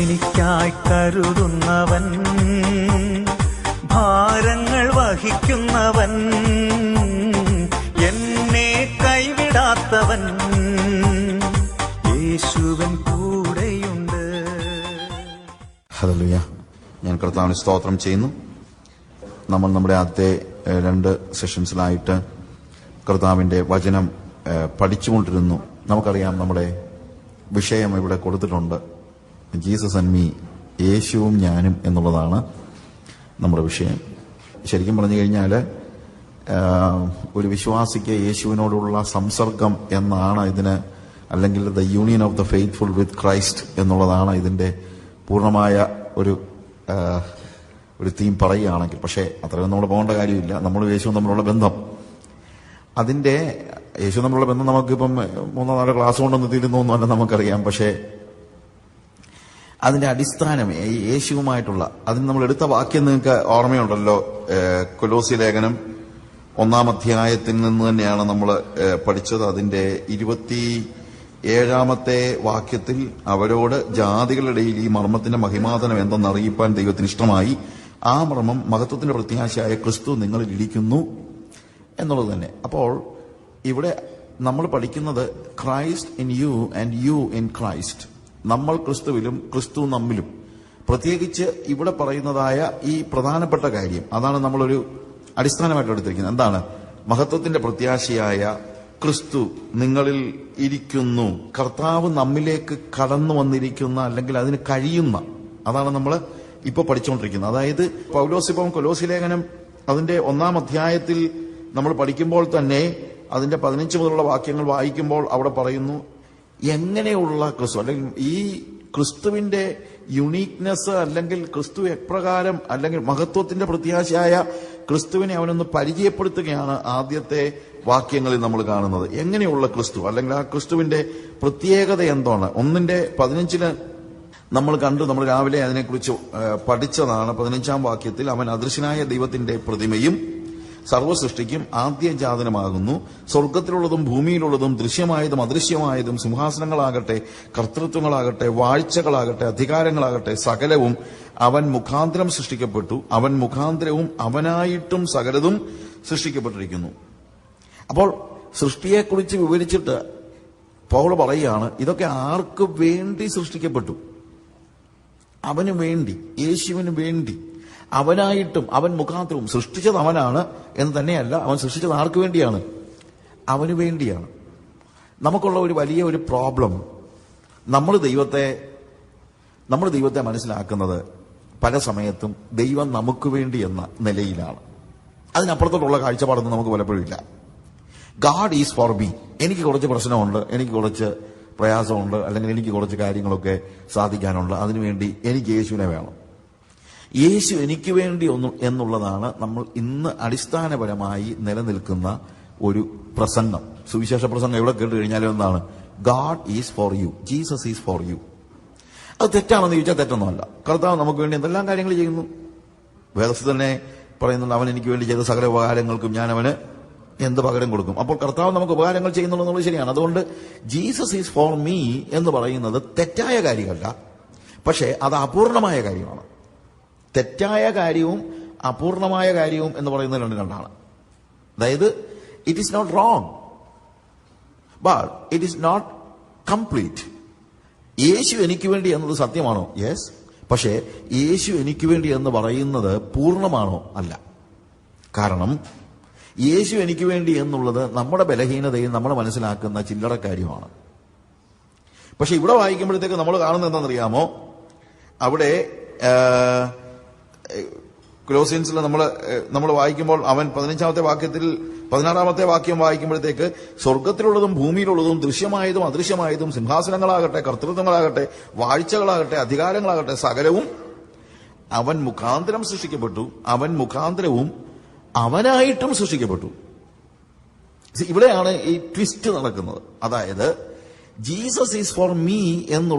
എനിക്കായി കരുതുന്നവൻ ഭാരങ്ങൾ വഹിക്കുന്നവൻ എന്നെ കൈവിടാത്തവൻ. യേശുവൻ കൂടെയുണ്ട്. ഹല്ലേലൂയ. ഞാൻ കർത്താവിന് സ്തോത്രം ചെയ്യുന്നു. നമ്മൾ നമ്മുടെ ആദ്യത്തെ രണ്ട് സെഷൻസിലായിട്ട് കർത്താവിന്റെ വചനം പഠിച്ചുകൊണ്ടിരുന്നു. നമുക്കറിയാം നമ്മുടെ വിഷയം ഇവിടെ കൊടുത്തിട്ടുണ്ട്. ജീസസ് ആൻഡ് മീ യേശുവും ഞാനും എന്നുള്ളതാണ് നമ്മുടെ വിഷയം. ശരിക്കും പറഞ്ഞു കഴിഞ്ഞാൽ ഒരു വിശ്വാസിക്ക് യേശുവിനോടുള്ള സംസർഗം എന്നാണ് ഇതിന് അല്ലെങ്കിൽ the union of the faithful with Christ എന്നുള്ളതാണ് ഇതിന്റെ പൂർണമായ ഒരു ഒരു തീം പറയുകയാണെങ്കിൽ. പക്ഷേ അത്രയും നമ്മൾ പോകേണ്ട കാര്യമില്ല. നമ്മൾ യേശുവും തമ്മിലുള്ള ബന്ധം. അതിന്റെ യേശു തമ്മിലുള്ള ബന്ധം നമുക്കിപ്പം മൂന്നോ നാലോ ക്ലാസ് കൊണ്ടൊന്ന് എന്നല്ല നമുക്കറിയാം. പക്ഷേ അതിന്റെ അടിസ്ഥാനം ഈ യേശുവുമായിട്ടുള്ള. അതിന് നമ്മൾ എടുത്ത വാക്യം നിങ്ങൾക്ക് ഓർമ്മയുണ്ടല്ലോ കൊലോസി ലേഖനം ഒന്നാം അധ്യായത്തിൽ നിന്ന് തന്നെയാണ് നമ്മൾ പഠിച്ചത്. അതിന്റെ ഇരുപത്തി ഏഴാമത്തെ വാക്യത്തിൽ അവരോട് ജാതികളുടെ ഈ മർമ്മത്തിന്റെ മഹിമാതനം എന്തെന്ന് അറിയിപ്പാൻ ദൈവത്തിന് ഇഷ്ടമായി. ആ മർമ്മം മഹത്വത്തിന്റെ പ്രത്യാശയായ ക്രിസ്തു നിങ്ങളിൽ ഇരിക്കുന്നു എന്നുള്ളത് തന്നെ. അപ്പോൾ ഇവിടെ നമ്മൾ പഠിക്കുന്നത് Christ in you and you in Christ. നമ്മൾ ക്രിസ്തുവിലും ക്രിസ്തു നമ്മിലും. പ്രത്യേകിച്ച് ഇവിടെ പറയുന്നതായ ഈ പ്രധാനപ്പെട്ട കാര്യം അതാണ് നമ്മളൊരു അടിസ്ഥാനമായിട്ട് എടുത്തിരിക്കുന്നത്. എന്താണ്? മഹത്വത്തിന്റെ പ്രത്യാശയായ ക്രിസ്തു നിങ്ങളിൽ ഇരിക്കുന്നു. കർത്താവ് നമ്മിലേക്ക് കടന്നു വന്നിരിക്കുന്ന അല്ലെങ്കിൽ അതിന് കഴിയുന്ന അതാണ് നമ്മൾ ഇപ്പോൾ പഠിച്ചുകൊണ്ടിരിക്കുന്നത്. അതായത് പൗലോസിപ്പം കൊലോസി ലേഖനം അതിന്റെ ഒന്നാം അധ്യായത്തിൽ നമ്മൾ പഠിക്കുമ്പോൾ തന്നെ അതിന്റെ പതിനഞ്ച് മുതലുള്ള വാക്യങ്ങൾ വായിക്കുമ്പോൾ അവിടെ പറയുന്നു എങ്ങനെയുള്ള ക്രിസ്തു അല്ലെങ്കിൽ ഈ ക്രിസ്തുവിന്റെ യുണീക്നെസ് അല്ലെങ്കിൽ ക്രിസ്തു എപ്രകാരം അല്ലെങ്കിൽ മഹത്വത്തിന്റെ പ്രത്യാശയായ ക്രിസ്തുവിനെ അവനൊന്ന് പരിചയപ്പെടുത്തുകയാണ് ആദ്യത്തെ വാക്യങ്ങളിൽ നമ്മൾ കാണുന്നത്. എങ്ങനെയുള്ള ക്രിസ്തു അല്ലെങ്കിൽ ആ ക്രിസ്തുവിന്റെ പ്രത്യേകത എന്താണ്? ഒന്നിന്റെ പതിനഞ്ചിന് നമ്മൾ കണ്ടു നമ്മൾ രാവിലെ അതിനെക്കുറിച്ച് പഠിച്ചതാണ്. പതിനഞ്ചാം വാക്യത്തിൽ അവൻ അദൃശ്യനായ ദൈവത്തിന്റെ പ്രതിമയും സർവസൃഷ്ടിക്കും ആദ്യജാതനമാകുന്നു. സ്വർഗത്തിലുള്ളതും ഭൂമിയിലുള്ളതും ദൃശ്യമായതും അദൃശ്യമായതും സിംഹാസനങ്ങളാകട്ടെ കർത്തൃത്വങ്ങളാകട്ടെ വാഴ്ചകളാകട്ടെ അധികാരങ്ങളാകട്ടെ സകലവും അവൻ മുഖാന്തരം സൃഷ്ടിക്കപ്പെട്ടു. അവൻ മുഖാന്തരവും അവനായിട്ടും സകലതും സൃഷ്ടിക്കപ്പെട്ടിരിക്കുന്നു. അപ്പോൾ സൃഷ്ടിയെക്കുറിച്ച് വിവരിച്ചിട്ട് പൗൾ പറയുകയാണ് ഇതൊക്കെ ആർക്ക് വേണ്ടി സൃഷ്ടിക്കപ്പെട്ടു? അവന് വേണ്ടി യേശുവിന് വേണ്ടി. അവനായിട്ടും അവൻ മുഖാന്തരവും സൃഷ്ടിച്ചത് അവനാണ് എന്ന് തന്നെയല്ല അവൻ സൃഷ്ടിച്ചത് ആർക്ക് വേണ്ടിയാണ്? അവന് വേണ്ടിയാണ്. നമുക്കുള്ള ഒരു വലിയ ഒരു പ്രോബ്ലം നമ്മൾ ദൈവത്തെ നമ്മൾ ദൈവത്തെ മനസ്സിലാക്കുന്നത് പല സമയത്തും ദൈവം നമുക്ക് വേണ്ടി എന്ന നിലയിലാണ്. അതിനപ്പുറത്തോട്ടുള്ള കാഴ്ചപ്പാടൊന്നും നമുക്ക് പലപ്പോഴും ഇല്ല. ഗാഡ് ഈസ് ഫോർ ബി എനിക്ക് കുറച്ച് പ്രശ്നമുണ്ട് എനിക്ക് കുറച്ച് പ്രയാസമുണ്ട് അല്ലെങ്കിൽ എനിക്ക് കുറച്ച് കാര്യങ്ങളൊക്കെ സാധിക്കാനുണ്ട്. അതിനുവേണ്ടി എനിക്ക് യേശുവിനെ വേണം. യേശു എനിക്ക് വേണ്ടി ഒന്ന് എന്നുള്ളതാണ് നമ്മൾ ഇന്ന് അടിസ്ഥാനപരമായി നിലനിൽക്കുന്ന ഒരു പ്രസംഗം. സുവിശേഷ പ്രസംഗം എവിടെ കേട്ട് കഴിഞ്ഞാലും എന്താണ്? God is for you Jesus is for you അത് തെറ്റാണെന്ന് ചോദിച്ചാൽ തെറ്റൊന്നുമല്ല. കർത്താവ് നമുക്ക് വേണ്ടി എന്തെല്ലാം കാര്യങ്ങൾ ചെയ്യുന്നു? വേദസ് തന്നെ പറയുന്നുണ്ട് അവൻ എനിക്ക് വേണ്ടി ചെയ്ത സകല ഉപകാരങ്ങൾക്കും ഞാൻ അവന് എന്ത് പകരം കൊടുക്കും? അപ്പോൾ കർത്താവ് നമുക്ക് ഉപകാരങ്ങൾ ചെയ്യുന്നുള്ളൂ എന്നുള്ളത് ശരിയാണ്. അതുകൊണ്ട് ജീസസ് ഈസ് ഫോർ മീ എന്ന് പറയുന്നത് തെറ്റായ കാര്യമല്ല. പക്ഷേ അത് അപൂർണമായ കാര്യമാണ്. തെറ്റായ കാര്യവും അപൂർണമായ കാര്യവും എന്ന് പറയുന്നത് രണ്ട് രണ്ടാണ്. അതായത് it is not wrong but it is not complete യേശു എനിക്ക് വേണ്ടി എന്നത് സത്യമാണോ? യെസ് പക്ഷേ യേശു എനിക്ക് വേണ്ടി എന്ന് പറയുന്നത് പൂർണമാണോ? അല്ല. കാരണം യേശു എനിക്ക് വേണ്ടി എന്നുള്ളത് നമ്മുടെ ബലഹീനതയും നമ്മൾ മനസ്സിലാക്കുന്ന ചില്ലറ കാര്യമാണ്. പക്ഷെ ഇവിടെ വായിക്കുമ്പോഴത്തേക്ക് നമ്മൾ കാണുന്നത് എന്താണെന്നറിയാമോ? അവിടെ ക്ലോസിയൻസിൽ നമ്മൾ നമ്മൾ വായിക്കുമ്പോൾ അവൻ പതിനഞ്ചാമത്തെ വാക്യത്തിൽ പതിനാറാമത്തെ വാക്യം വായിക്കുമ്പോഴത്തേക്ക് സ്വർഗത്തിലുള്ളതും ഭൂമിയിലുള്ളതും ദൃശ്യമായതും അദൃശ്യമായതും സിംഹാസനങ്ങളാകട്ടെ കർത്തൃത്വങ്ങളാകട്ടെ വാഴ്ചകളാകട്ടെ അധികാരങ്ങളാകട്ടെ സകലവും അവൻ മുഖാന്തരം സൃഷ്ടിക്കപ്പെട്ടു. അവൻ മുഖാന്തരവും അവനായിട്ടും സൃഷ്ടിക്കപ്പെട്ടു. ഇവിടെയാണ് ഈ ട്വിസ്റ്റ് നടക്കുന്നത്. അതായത് ജീസസ് ഈസ് ഫോർ മീ എന്നുള്ള